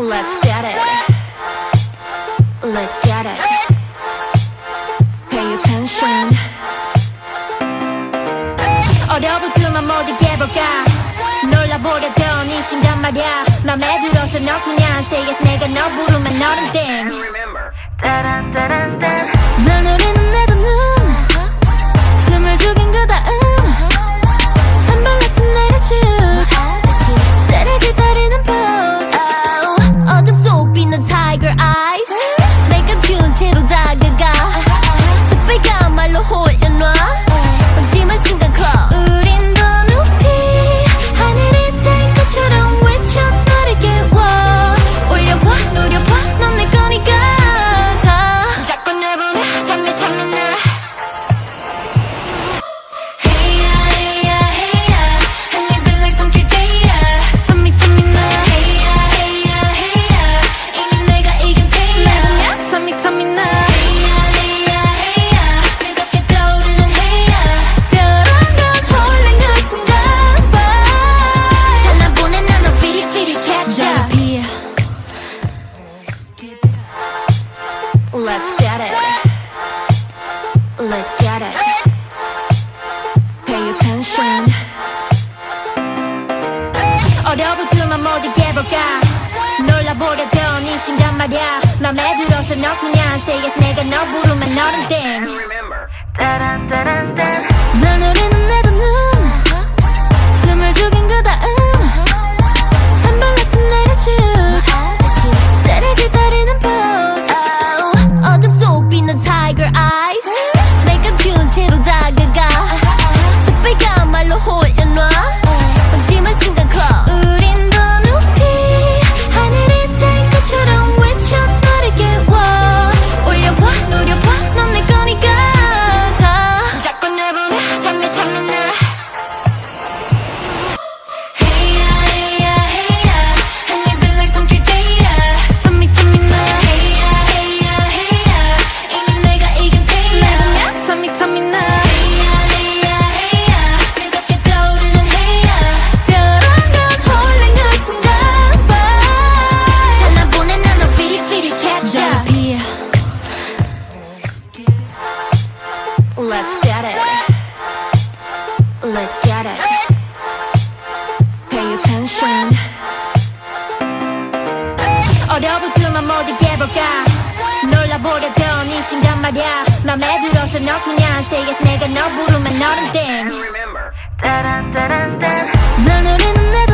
Let's get it. Let's get it. Pay attention. 얼어붙으면 모두 깨볼까 놀라보려던 이 심장 말야 맘에 들어서 너 그냥 Say yes 내가 너 부르면 너는 땡 따란 따란 look at it. Pay attention. 어려붙으면 모두 깨볼까? 놀라버렸던 이 심장 말야. 맘에 들어서 너 그냥 say yes 내가 너 부르면 너는 땡. 나노래는 내도 말야 맘에 들어서 너 그냥 say yes 내가 너 부르면 너는 땡 나노래는 내